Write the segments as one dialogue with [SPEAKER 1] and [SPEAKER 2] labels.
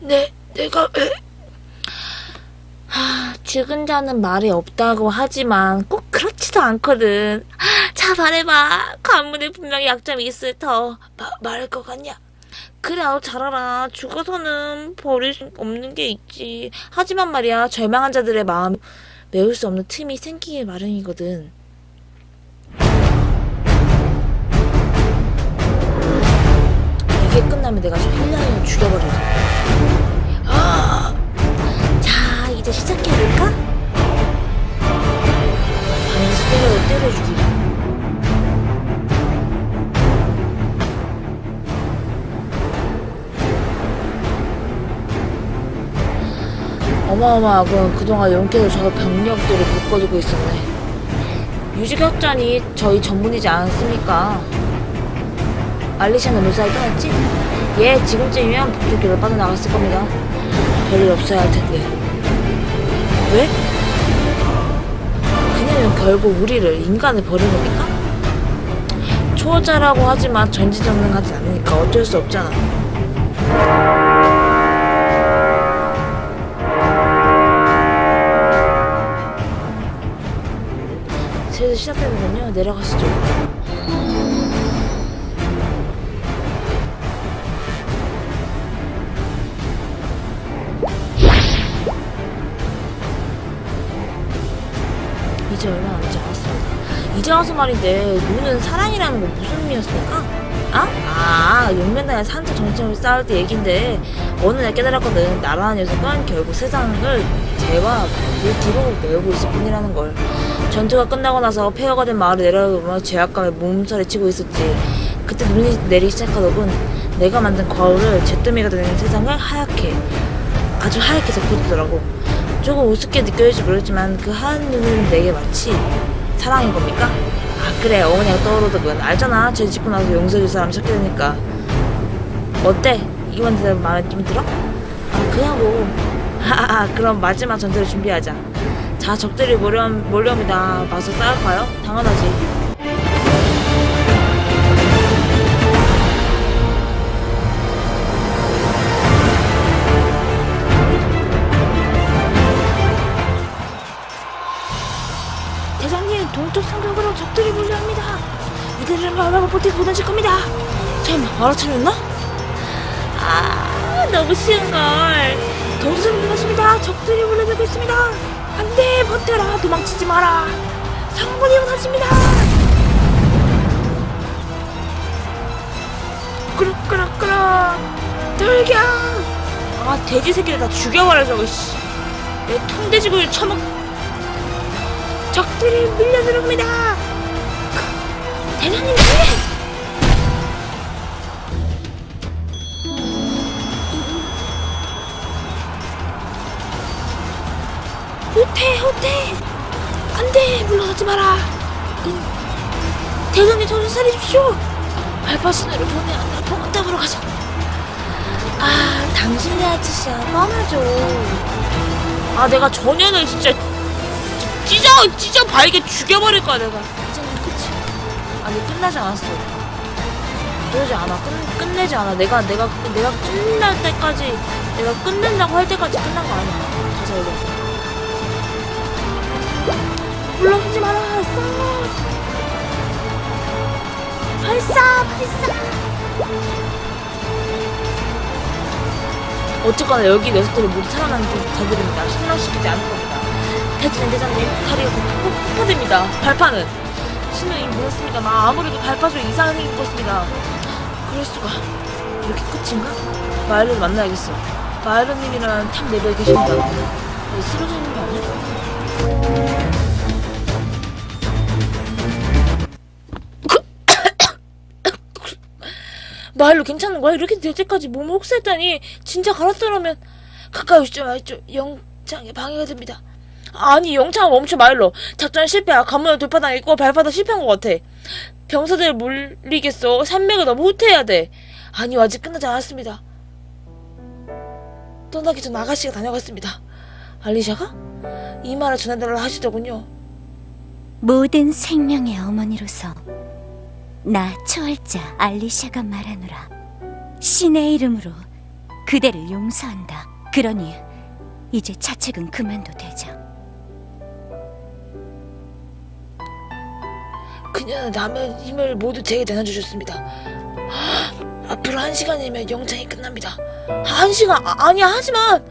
[SPEAKER 1] 내, 내가 왜? 하, 죽은 자는 말이 없다고 하지만 꼭 그렇지도 않거든. 자, 말해봐. 관문에 분명히 약점이 있을 터. 마, 말할 것 같냐? 그래, 너잘 알아. 죽어서는 버릴 수 없는 게 있지. 하지만 말이야, 절망한 자들의 마음 메울 수 없는 틈이 생기기 마련이거든. 이게 끝나면 내가 저 힐라이를 죽여버리려. 어마어마하군. 그동안 용케도 저 병력들을 묶어두고 있었네. 유지격전이 저희 전문이지 않습니까? 알리샤는 무사히 떠났지? 예, 지금쯤이면 북쪽으로 빠져나갔을 겁니다. 별일 없어야 할 텐데. 왜? 그녀는 결국 우리를 인간을 버린 겁니까? 초자라고 하지만 전지전능하지 않으니까 어쩔 수 없잖아. 슬슬 시작되는군요. 내려가시죠. 이제 얼마 남지 않았습니다. 이제 와서 말인데 노는 사랑이라는 건 무슨 의미였습니까? 아? 아, 용면단의 산자 정점을 쌓을 때 얘긴데 어느 날 깨달았거든. 나라는 녀석은 결국 세상을 죄와 그 뒤로 메우고 있을 뿐이라는 걸. 전투가 끝나고 나서 폐허가 된 마을을 내려오며 죄악감에 몸살에 치고 있었지. 그때 눈이 내리기 시작하더군. 내가 만든 거울을 잿더미가 되는 세상을 하얗게 아주 하얗게 덮어주더라고. 조금 우습게 느껴질지 모르겠지만 그 하얀 눈은 내게 마치 사랑인 겁니까? 아 그래 어머니가 떠오르더군 알잖아 죄 짓고 나서 용서해줄 사람 찾게 되니까 어때? 이번 대답 마음에 좀 들어? 아 그냥 뭐 하하 그럼 마지막 전투를 준비하자 자 적들이 몰려, 몰려옵니다. 마서 싸울까요? 당연하지. 대장님 동쪽 상벽으로 적들이 몰려옵니다. 이들을 얼마나 버티고 무너질 겁니다. 설마 알아차렸나? 아 너무 쉬운걸. 동쪽 몰려왔습니다 적들이 몰려들고 있습니다. 안돼 버텨라 도망치지 마라. 상군이 원하십니다. 꾸럭꾸럭꾸럭 돌격. 아 돼지 새끼를 다 죽여버려 저거 씨 내 통돼지고기를 처먹 적들이 밀려들어옵니다. 대장님 뒤에! 후퇴 후퇴 안돼 물러서지 마라. 대장님 정신 차리십시오. 알파신으로 보내 안나 봉담으로 가자. 아할 짓이야. 뻔하죠. 아 내가 전혀는 진짜 찢어 찢어 발게 죽여버릴 거야 내가. 이제는 끝이 아니 끝나지 않았어. 그러지 않아. 끝, 끝내지 않아. 내가 내가 내가 끝날 때까지 내가 끝낸다고 할 때까지 끝난 거 아니야. 가자 얘기해 물러서지 마라 쏴 발사 발사 어쨌거나 여기 녀석들이 모두 살아남은 자들입니다 실망시키지 않을 겁니다 대진 대장님 다리가 곧 폭파됩니다. 발파는 신경이 무너졌습니다 만 아무래도 발파 중에 이상이 생긴 것 같습니다. 그럴 수가 이렇게 끝인가? 마일로를 만나야겠어. 마일로님이랑 탑 레벨 계십니다. 네, 쓰러져 있는 거 아니야? 마일로 괜찮은 거야? 이렇게 될 때까지 몸을 혹사했다니 진짜 갈았더라면 가까이 오시지 마시죠. 영장에 방해가 됩니다. 아니 영창을 멈춰 마일로 작전 실패야 관문을 돌파당했고 발바닥 실패한 것 같아 병사들 물리겠어 산맥을 너무 후퇴해야 돼 아니 아직 끝나지 않았습니다 떠나기 전 아가씨가 다녀갔습니다 알리샤가? 이 말을 전해달라 하시더군요
[SPEAKER 2] 모든 생명의 어머니로서 나 초월자 알리샤가 말하노라 신의 이름으로 그대를 용서한다. 그러니 이제 자책은 그만도 되자.
[SPEAKER 1] 그녀는 남의 힘을 모두 제게 나눠주셨습니다. 앞으로 한 시간이면 영창이 끝납니다. 한 시간 아, 아니야 하지만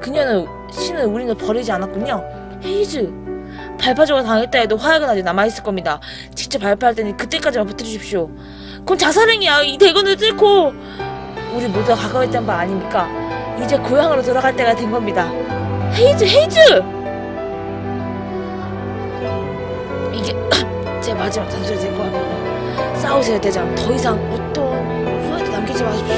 [SPEAKER 1] 그녀는 신은 우리를 버리지 않았군요. 헤이즈 발파적으로 당했다 해도 화약은 아직 남아 있을 겁니다. 직접 발파할 때는 그때까지만 버텨주십시오. 그건 자살행위야. 이 대건을 뚫고 우리 모두가 가까웠던 바 아닙니까? 이제 고향으로 돌아갈 때가 된 겁니다. 헤이즈 헤이즈 이게 제 마지막 단소리 될것 같군요. 싸우세요 대장. 더 이상 어떤 후회도 남기지 마십시오.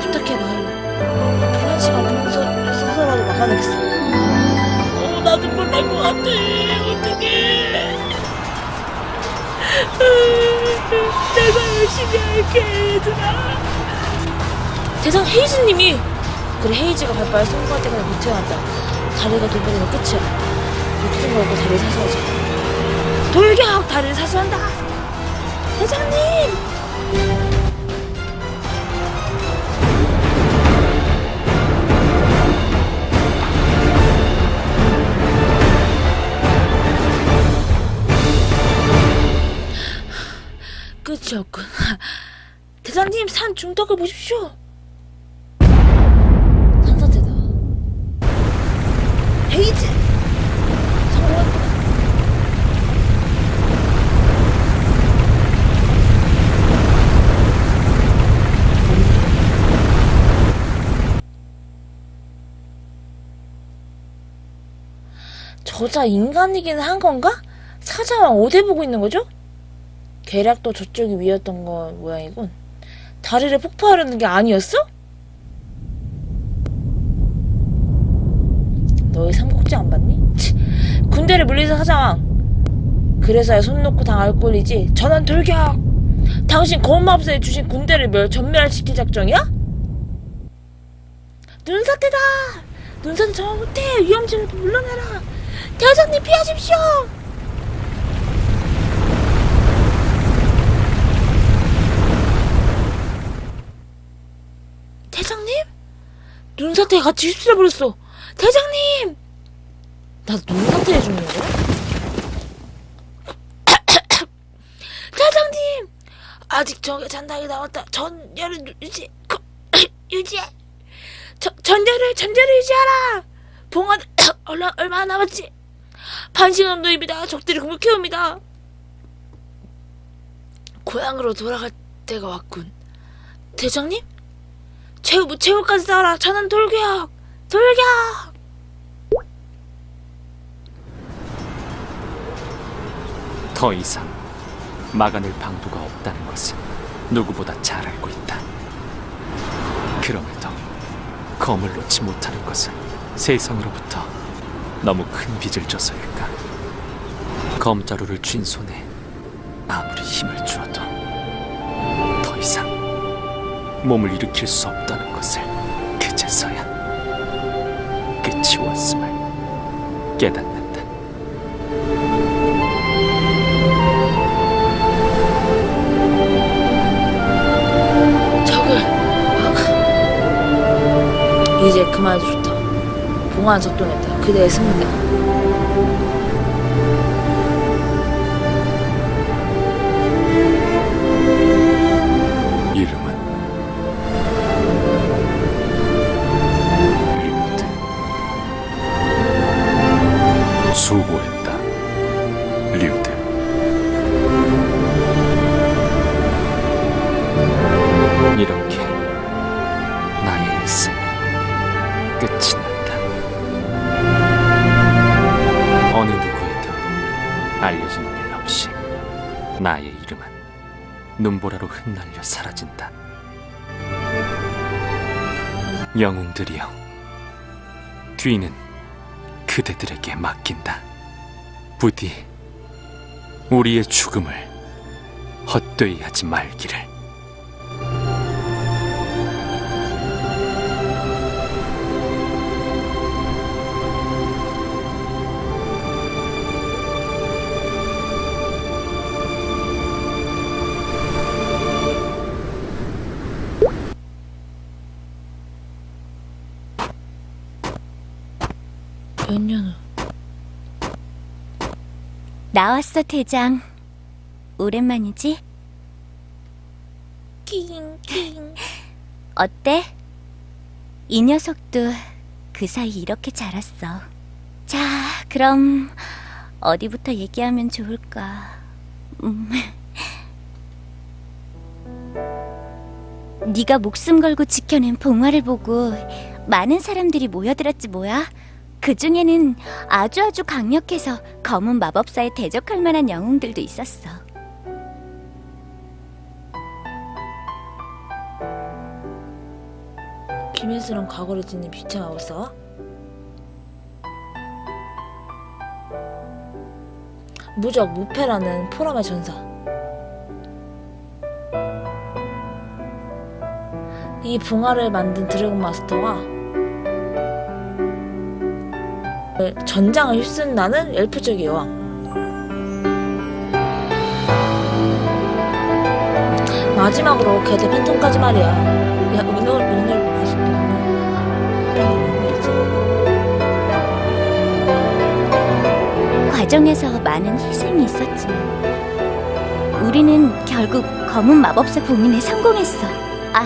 [SPEAKER 1] 부탁해봐요. 불한 시간 동서 써서라도 막아내겠어. 어, 나도 몰랄 것 같아. 어떡해. 내가 열심히 할게, 얘들아. 대장 헤이즈님이 그래 헤이즈가 발바에 성공할 때까지 못 태어난다. 다리가 돌변하면 끝이야. 목숨 걸고 다리를 사수하자. 돌격! 다리를 사수한다! 대장님! 산 중턱을 보십시오! 산사태다. 헤이즈! 저자 인간이긴 한 건가? 사자왕 어디 보고 있는 거죠? 계략도 저쪽이 위였던 거 모양이군. 다리를 폭파하려는 게 아니었어? 너희 삼국지 안 봤니? 치, 군대를 물리서 사자왕. 그래서야 손 놓고 당할 꼴이지. 전원 돌격! 당신 거마법사에 주신 군대를 멸 전멸시킬 작정이야? 눈사태다! 눈사태 정화 못해! 위험지라도 물러나라! 대장님 피하십시오! 대장님? 눈사태가 같이 휩쓸려 버렸어. 대장님! 나 눈사태에 죽는 거야? 대장님! 아직 적의 잔당이 나왔다. 전열을 유지, 그, 유지해. 저, 전열을, 전열을 유지하라! 봉화는 얼마, 얼마나 남았지? 반 시간 도입니다. 적들이 공격해 옵니다. 고향으로 돌아갈 때가 왔군. 대장님? 최후, 최후까지 싸워라. 저는 돌격! 돌격!
[SPEAKER 3] 더 이상 막아낼 방도가 없다는 것을 누구보다 잘 알고 있다. 그럼에도 검을 놓지 못하는 것은 세상으로부터 너무 큰 빚을 져서일까? 검자루를 쥔 손에 아무리 힘을 주어도 더 이상 몸을 일으킬 수 없다는 것을 그제서야 끝이 왔음을 깨닫는다.
[SPEAKER 1] 적을. 이제 그만해도 좋다. 봉화는 작동했다. 그대의 승리다.
[SPEAKER 3] 수고했다. 리우드 이렇게 나의 일생이 끝이 난다. 어느 누구에도 알려지는 일 없이 나의 이름은 눈보라로 흩날려 사라진다. 영웅들이여, 뒤는 그대들에게 맡긴다. 부디 우리의 죽음을 헛되이 하지 말기를.
[SPEAKER 2] 나왔어, 대장. 오랜만이지?
[SPEAKER 1] 낑낑.
[SPEAKER 2] 어때? 이 녀석도 그 사이 이렇게 자랐어. 자, 그럼 어디부터 얘기하면 좋을까? 음. 네가 목숨 걸고 지켜낸 봉화를 보고 많은 사람들이 모여들었지 뭐야? 그 중에는 아주 아주 강력해서 검은 마법사에 대적할 만한 영웅들도 있었어.
[SPEAKER 1] 비밀스러운 과거를 지닌 비참 마법사와 무적 무패라는 포럼의 전사 이 붕화를 만든 드래곤 마스터와 전장을 휩쓴다는 엘프족의 여왕. 마지막으로 게드 팬텀까지 말이야. 야 오늘 오늘 아직도 오늘
[SPEAKER 2] 과정에서 많은 희생이 있었지만 우리는 결국 검은 마법사 봉인에 성공했어. 아,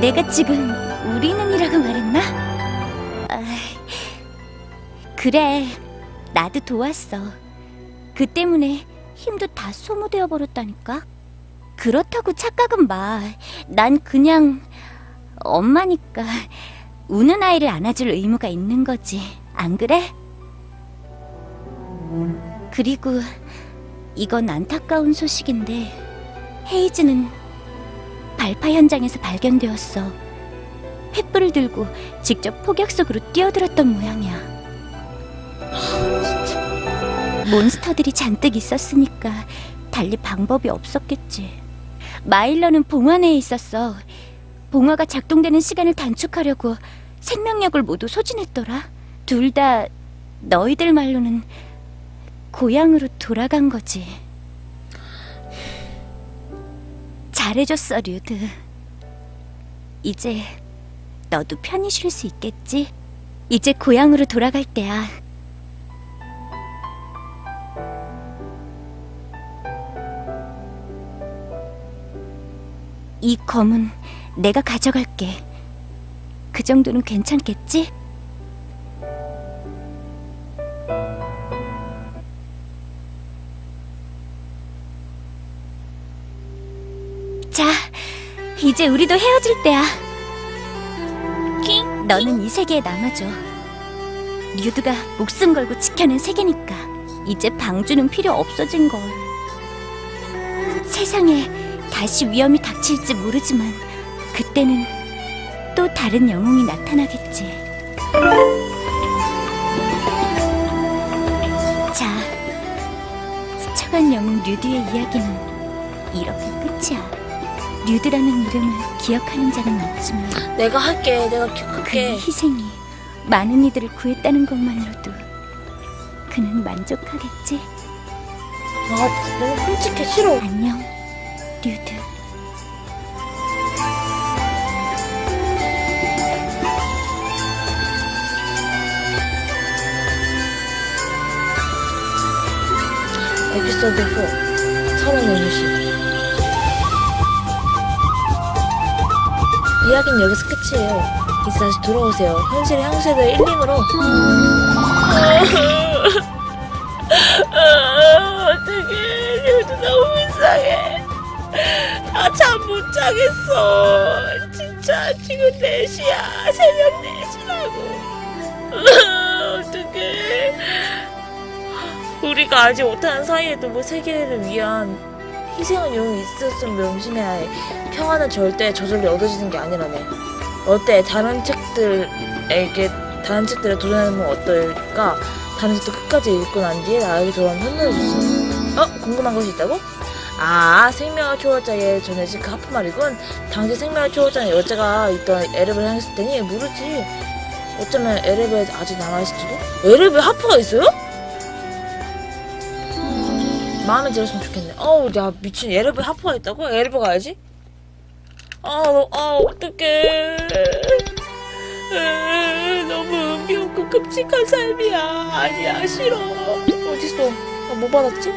[SPEAKER 2] 내가 지금 우리는이라고 말했 그래, 나도 도왔어. 그 때문에 힘도 다 소모되어 버렸다니까. 그렇다고 착각은 마. 난 그냥 엄마니까 우는 아이를 안아줄 의무가 있는 거지. 안 그래? 그리고 이건 안타까운 소식인데 헤이즈는 발파 현장에서 발견되었어. 횃불을 들고 직접 폭격 속으로 뛰어들었던 모양이야. 몬스터들이 잔뜩 있었으니까 달리 방법이 없었겠지. 마일러는 봉화 내에 있었어. 봉화가 작동되는 시간을 단축하려고 생명력을 모두 소진했더라. 둘 다 너희들 말로는 고향으로 돌아간 거지. 잘해줬어, 류드. 이제 너도 편히 쉴 수 있겠지? 이제 고향으로 돌아갈 때야. 이 검은 내가 가져갈게. 그 정도는 괜찮겠지? 자, 이제 우리도 헤어질 때야.
[SPEAKER 1] 킹
[SPEAKER 2] 너는 이 세계에 남아줘. 류드가 목숨 걸고 지켜낸 세계니까 이제 방주는 필요 없어진 걸. 세상에 다시 위험이 닥칠지 모르지만 그때는 또 다른 영웅이 나타나겠지. 자, 스쳐간 영웅 류드의 이야기는 이렇게 끝이야. 류드라는 이름을 기억하는 자는 없지만
[SPEAKER 1] 내가 할게 내가
[SPEAKER 2] 그의
[SPEAKER 1] 기억할게
[SPEAKER 2] 희생이 많은 이들을 구했다는 것만으로도 그는 만족하겠지.
[SPEAKER 1] 아 너무 끔찍해 싫어
[SPEAKER 2] 안녕, 류드.
[SPEAKER 1] 에피소드 4 서른 의무시 이야기는 여기서 끝이에요. 이제 다시 돌아오세요. 현실의 향수들 1링으로. 어떡해. 류도 너무 불쌍해 아참못 자겠어 진짜 지금 4시야 새벽 4시라고 어떡해 우리가 알지 못하는 사이에도 뭐 세계를 위한 희생한 용이 있었음 명심해야 해. 평화는 절대 저절로 얻어지는 게 아니라네. 어때? 다른 책들에게 다른 책들을 도전해보면 어떨까? 다른 책도 끝까지 읽고 난 뒤에 나에게 돌아오면 선물해주지. 어? 궁금한 것이 있다고? 아, 생명의 초월자에 전해진 그 하프 말이군. 당시 생명의 초월자는 여자가 있던 에르벨을 향했을 테니 모르지. 어쩌면 에르벨 아직 남아있을지도? 에르벨 하프가 있어요? 마음에 들었으면 좋겠네. 어우, 야, 미친. 에르베 하프가 있다고? 에르베 가야지? 아, 너, 아, 어떡해. 으, 너무 의미 없고 끔찍한 삶이야. 아니야, 싫어. 어딨어? 나 뭐 받았지?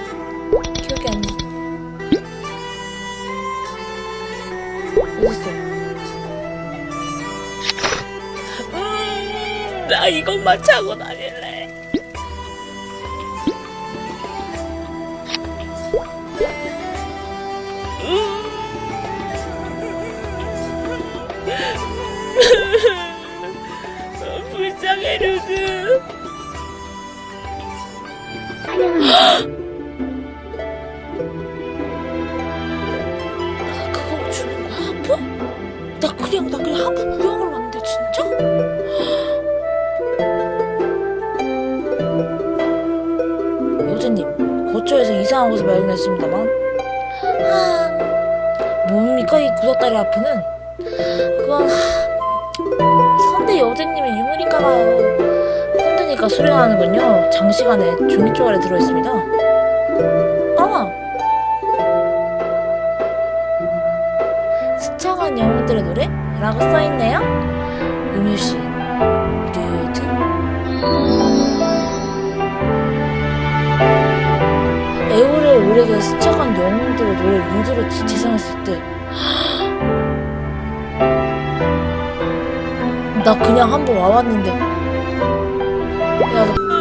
[SPEAKER 1] 나 이것만 차고 다닐래. 구석다리 하프는 그건 선대 여제님의 유물인가봐요. 힘드니까 수령하는군요. 장시간에 종이 쪼가리 들어있습니다. 아! 스쳐간 영웅들의 노래? 라고 써있네요. 음유시 류드 에오를 우리에게 스쳐간 영웅들의 노래 유드로 지상했을 때 나 그냥 한 번 와봤는데. 야, 너...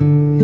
[SPEAKER 1] Yeah.